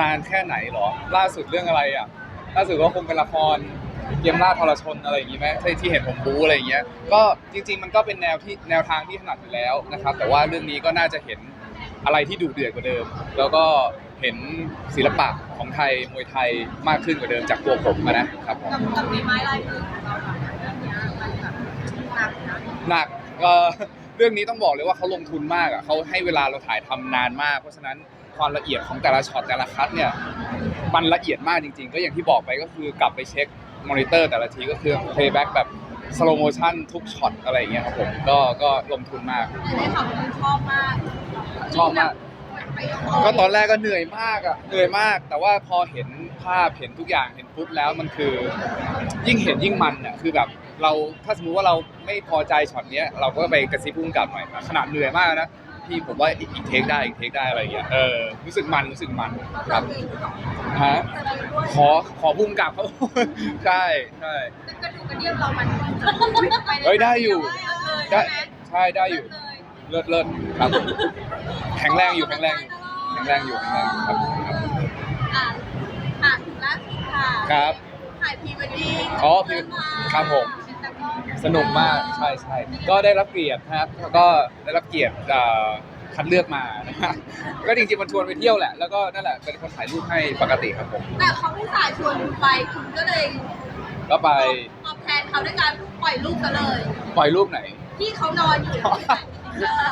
นานแค่ไหนเหรอ ล่าสุดเรื่องอะไรอะ ล่าสุดก็คงเป็นละครเยี่ยมล่าทรชนอะไรอย่างงี้ไหมที่ที่เห็นผมบู๊อะไรอย่างเงี้ย ก็จริง ๆ มันก็เป็นแนวที่แนวทางที่ถนัดอยู่แล้วนะครับ แต่ว่าเรื่องนี้ก็น่าจะเห็นอะไรที่ดุเดือดกว่าเดิม แล้วก็เห็นศิลปะของไทยมวยไทยมากขึ้นกว่าเดิมจากตัวผมอะนะครับผม กับกับฝีไม้ลายมือของเราค่ะเรื่องเนี้ยมันแบบหนักนะหนักเอ่อเรื่องนี้ต้องบอกเลยว่าเขาลงทุนมากอะเขาให้เวลาเราถ่ายทำนานมาก เพราะฉะนั้น ความละเอียดของแต่ละช็อตแต่ละคัดเนี่ยมันละเอียดมากจริง ๆ ก็อย่างที่บอกไปก็คือกลับไปเช็คมอนิเตอร์แต่ละทีก็คือ playback แบบ slow motion ทุกช็อตอะไรอย่างเงี้ยครับผมก็ก็ลงทุนมากแต่ได้ข่าวว่าคุณชอบมากชอบมาก ไปก็ตอนแรกก็เหนื่อยมากอะเหนื่อยมาก แต่ว่าพอเห็นภาพเห็นทุกอย่างเห็นปุ๊บแล้วมันคือ ยิ่งเห็นยิ่งมันอะคือแบบเราถ้าสมมุติว่าเราไม่พอใจช็อตเนี้ยเราก็ไปกระซิบพุ่งกลับหน่อยขนาดเหนื่อยมากนะ พี่ผมว่าอีกอีกเทคได้อีกเทคได้อะไรอย่างเงี้ยเออรู้สึกมันรู้สึกมันครับฮะขอขอพุ่งกลับเขาใช่ใช่กระดูกกระเดี่ยวเรามันเฮ้ยได้อยู่ได้ได้ใช่ได้อยู่เลิศเลิศครับแข็งแรงอยู่แข็งแรงอยู่แข็งแรงอยู่แข็งแรงอยู่ครับครับอะอะถึงล่าสุดค่ะครับถ่ายพรีเวดดิ้งอ๋อ pre- ครับผม สนุกมากใช่ใช่ก็ได้รับเกียรตินะครับแล้วก็ได้รับเกียรติเอ่อคัดเลือกมานะฮะก็จริงๆมันชวนไปเที่ยวแหละแล้วก็นั่นแหละเป็นคนถ่ายรูปให้ปกติครับผมแต่เขาผู้สายชวนคุณไปคุณก็เลยก็ไปตอบแทนเขาด้วยการปล่อยรูปซะเลย ปล่อยรูปไหน ที่เขานอนอยู่ที่ไหนเออ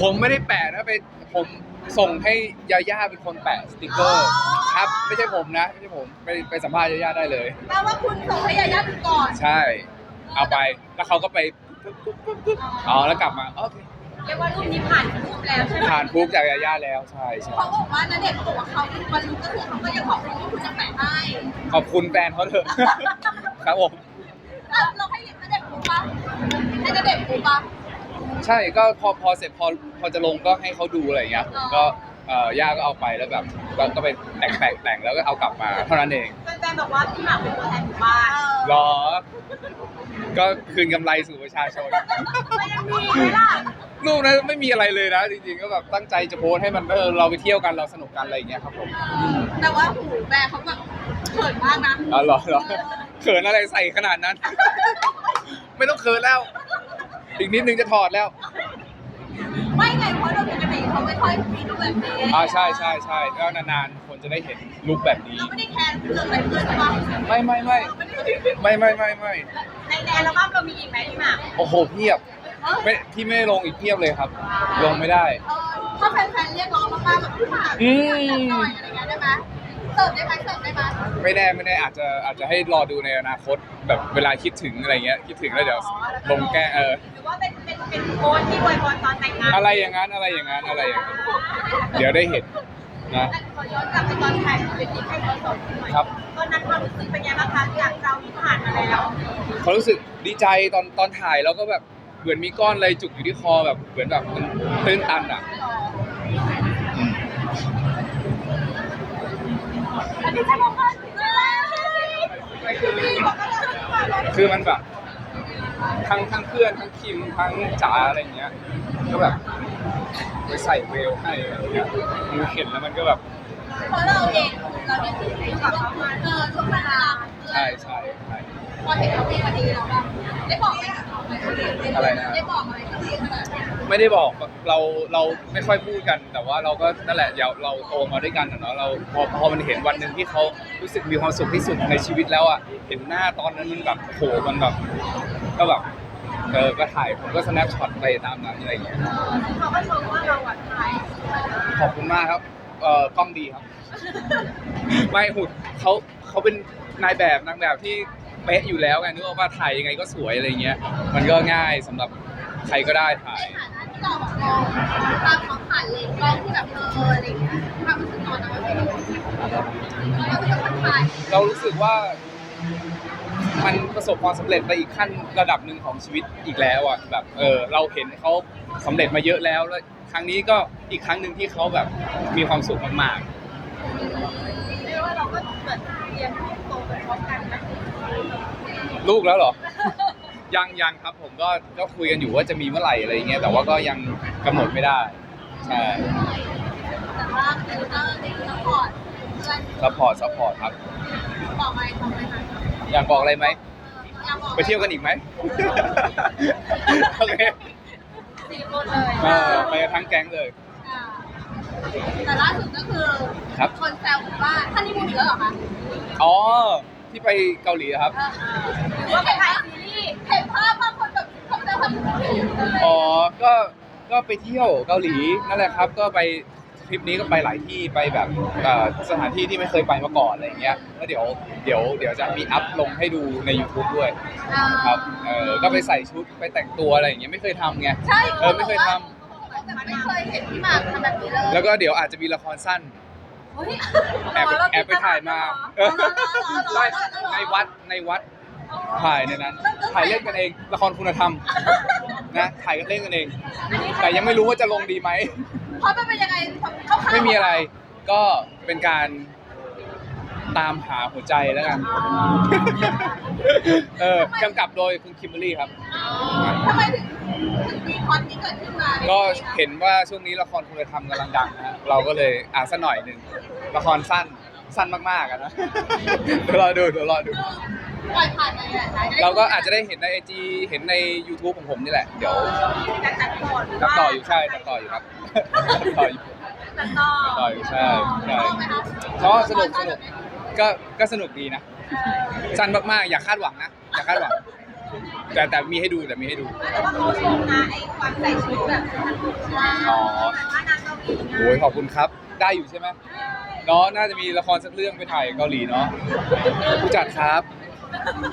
ผมไม่ได้แปะนะไปผมส่งให้ยาย่าเป็นคนแปะสติกเกอร์ครับ ไม่ใช่ผมนะไม่ใช่ผมไปไปสัมภาษณ์ยาย่าได้เลย แปลว่าคุณส่งให้ยาย่าดูก่อน ใช่ เอาไปแล้วเขาก็ไปปุ๊บปุ๊บปุ๊บปุ๊บอ๋อแล้วกลับมาโอเคเรียกว่ารูปนี้ผ่านรูปแล้วใช่ไหมผ่านปุ๊บจากยาย่าแล้วใช่ใช่เขาบอกว่าณเดชน์บอกว่าเขาวันรู้ก็คือเขาก็ยังขอบคุณที่คุณจะแปะให้ขอบคุณแฟนเขาเถอะ ครับผมอะเราให้ณเดชน์ปูปะให้ณเดชน์ปูปะ ใช่ก็พอพอเสร็จพอพอจะลงก็ให้เขาดูอะไรอย่างเงี้ยผมก็เอ่อย่าก็เอาไปแล้วแบบก็ก็ไปแต่งแต่งแต่งแล้วก็เอากลับมาเท่านั้นเองแฟนๆบอกว่าพี่หมากเป็นตัวแทนหมู่บ้านรอ ก็คืนกำไรสู่ประชาชน ไม่ยังมีไหมล่ะรูปนั้นไม่มีอะไรเลยนะจริงๆก็แบบตั้งใจจะโพสต์ให้มันเออเราไปเที่ยวกันเราสนุกกันอะไรอย่างเงี้ยครับผมแต่ว่าหูแบร์เขาแบบเขินมากนะอ๋อเหรอเหรอเขินอะไรใส่ขนาดนั้น ไม่ต้องเขินแล้ว อีกนิดนึงจะถอดแล้ว ไม่ไงเพราะเราปกติเขาไม่ค่อยมีรูปแบบนี้อ่าใช่ใช่ใช่ก็นานๆคนจะได้เห็นลุคแบบนี้ เราไม่ได้แคร์เรื่องอะไรเพื่อนใช่ปะไม่ไม่ไม่ไม่ได้ไม่ไม่ไม่ไม่ในในอัลบั้มเรามีอีกไหมพี่หมากโอ้โหเพียบไม่พี่ไม่ลงอีกเพียบเลยครับ ลงไม่ได้ เออถ้าแฟนๆเรียกร้องมากๆแบบพี่หมากอืมหน่อยอะไรเงี้ยได้ไหม เสิร์ฟได้ไหมเสิร์ฟได้ไหมไม่แน่ไม่แน่อาจจะอาจจะให้รอดูในอนาคตแบบเวลาคิดถึงอะไรเงี้ยคิดถึงแล้วเดี๋ยวลงแก้เออหรือว่าเป็นเป็นเป็นโพสต์ที่อวยพรตอนแต่งงานอะไรอย่างนั้นอะไรอย่างนั้นอะไรอย่างนั้นเดี๋ยวได้เห็นนะขอย้อนกลับไปตอนถ่ายเป็นที่ให้เขาส่งหน่อยครับตอนนั้นความรู้สึกเป็นไงบ้างคะจากเราที่ผ่านมาแล้วเขารู้สึกดีใจตอนตอนถ่ายแล้วก็แบบเหมือนมีก้อนอะไรจุกอยู่ที่คอแบบเหมือนแบบมันตื้นตันอะ อันนี้ใช่บอกว่าคือมันแบบทั้งทั้งเพื่อนทั้งคิมทั้งจ๋าอะไรเงี้ย ก็แบบไปใส่เวลให้อะไรเงี้ยมันเห็นแล้วมันก็แบบเพราะเราเองเราได้ถือในกับเขามาเออช่วงเวลาใช่ใช่ใช่พอเห็นเขามีวันนี้เราแบบได้บอกไหมกับเขาไหมอะไรนะได้บอกอะไรกับเขา ไหมไม่ได้บอกเราเราไม่ค่อยพูดกัน แต่ว่าเราก็นั่นแหละเราเราโตมาด้วยกันอะเนาะเราพอพอมันเห็นวันหนึ่งที่เขารู้สึกมีความสุขที่สุดในชีวิตแล้วอะเห็นหน้าตอนนั้นมันแบบโหมันแบบก็แบบเออก็ถ่ายผมก็สแนปช็อตไปตามนั้นอะไรอย่างเงี้ยเขาก็ชมว่าเราอะถ่ายขอบคุณมากครับเอ่อกล้องดีครับ ไม่หุ่นเขาเขาเป็นนายแบบนางแบบที่เป๊ะอยู่แล้วไงนึกว่าถ่ายยังไงก็สวยอะไรเงี้ย มันก็ง่ายสำหรับใครก็ได้ถ่าย ในฐานะ ที่เราแบบมองตามเขาผ่านเลนส์กล้องที่แบบเอออะไรอย่างเงี้ยความรู้สึกตอนนั้นมันเป็นยังไงเราเป็นคนถ่ายเรารู้สึกว่า มันประสบความสำเร็จไปอีกขั้นระดับหนึ่งของชีวิตอีกแล้วอะแบบเออเราเห็นเขาสำเร็จมาเยอะแล้วแล้ว ครั้งนี้ก็อีกครั้งหนึ่งที่เขาแบบมีความสุขมากเรียกว่าเราก็เหมือนเรียนโตไปพร้อมกันนะๆ ลูกแล้วเหรอ ยังยังครับผมก็ก็คุยกันอยู่ว่าจะมีเมื่อไหร่อะไรอย่างเงี้ยแต่ว่าก็ยังกำหนดไม่ได้ใช่แต่ว่าคือก็ได้ซัพพอร์ตเพื่อนซัพพอร์ตซัพพอร์ตครับบอกอะไรบอกอะไรคะอยากบอกอะไรไหมอยากบอกไปเที่ยวกันอีกไหม โอเคสี่คนเลยเออไปกันทั้งแก๊งเลย อ่าแต่ล่าสุดก็คือครับคนแซวผมว่าท่านนี่มูนอีกแล้วเหรอคะ อ๋อ ที่ไปเกาหลีอะครับ หรือว่าไปถ่ายซีรีส์เห็นภาพบางคนแบบคนแซวคนอื่นเลย อ๋อ ก็ ก็ไปเที่ยวเกาหลีนั่นแหละครับ ก็ไปทริปนี้ก็ไปหลายที่ไปแบบเอ่อสถานที่ที่ไม่เคยไปมาก่อนอะไรอย่างเงี้ยแล้วเดี๋ยว เดี๋ยว เดี๋ยวจะมีอัพลงให้ดูใน YouTube ด้วยอ่าครับ เออก็ไปใส่ชุดไปแต่งตัวอะไรอย่างเงี้ยไม่เคยทำไง ใช่เออไม่เคยทแต่ไม่เคยเห็นพี่หมากทำแบบนี้เลย แล้วก็เดี๋ยวอาจจะมีละครสั้นเฮ้ย แอบแอบไปถ่ายมาใช่ในวัดในวัดถ่ายในนั้น ถ่ายเล่นกันเอง ละครคุณธรรมนะถ่ายกันเล่นกันเอง แต่ยังไม่รู้ว่าจะลงดีไหมเพราะมันเป็นยังไงเข้าๆไม่มีอะไรก็เป็นการตามหาหัวใจแล้วกัน เออกำกับโดยคุณคิมเบอรรี่ครับ ทำไมถึงถึงมีคอนนี้เกิดขึ้นมาก็เห็นว่าช่วงนี้ละครคุณธรรมกำลังดังนะฮะเราก็เลยอ่านสักหน่อยหนึ่งละครสั้นสั้นมากๆอะนะเดี๋ยวรอดูเดี๋ยวรอดู ปล่อยผ่านไปแหละเราก็อาจจะได้เห็นในไอจีเห็นใน YouTube ของผมนี่แหละ เดี๋ยวการตัดต่อตัดต่ออยู่ใช่ตัดต่ออยู่ครับตัดต่ออยู่ ตัดต่อตัดต่ออยู่ใช่ใช่ ชอบไหมคะเพราะสนุกสนุกก็ก็สนุกดีนะ สั้นมากๆ อย่าคาดหวังนะ อย่าคาดหวัง แต่แต่มีให้ดูแต่มีให้ดู แต่ว่าเขาชมนะไอ้ความใส่ชุดแบบนั้นอ๋อว่านางเกาหลีไงโอ้ยขอบคุณครับ ได้อยู่ใช่ไหมเนาะน่าจะมีละครสักเรื่องไปถ่ายเกาหลีเนาะผู้จัดครับ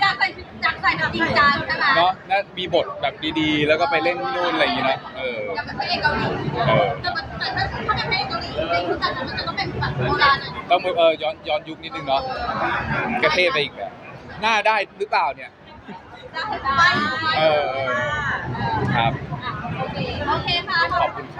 อยากใส่อยากใส่แบบจริงจังใช่ไหมเนาะน่ามีบทแบบดีๆ แล้วก็ไปเล่นที่นู่นอะไรอย่างงี้เนอะเออ อยากเป็นพระเอกเกาหลีเออ แต่มันแต่ถ้าถ้าเป็นพระเอกเกาหลีในชุดแบบนั้นมันจะต้อง ต้องเออย้อนย้อนยุคนิดนึงเนาะกระเทศไปอีกแบบหน้าได้หรือเปล่าเนี่ยได้ได้เออเออครับ โอเคโอเคค่ะ ขอบคุณครับ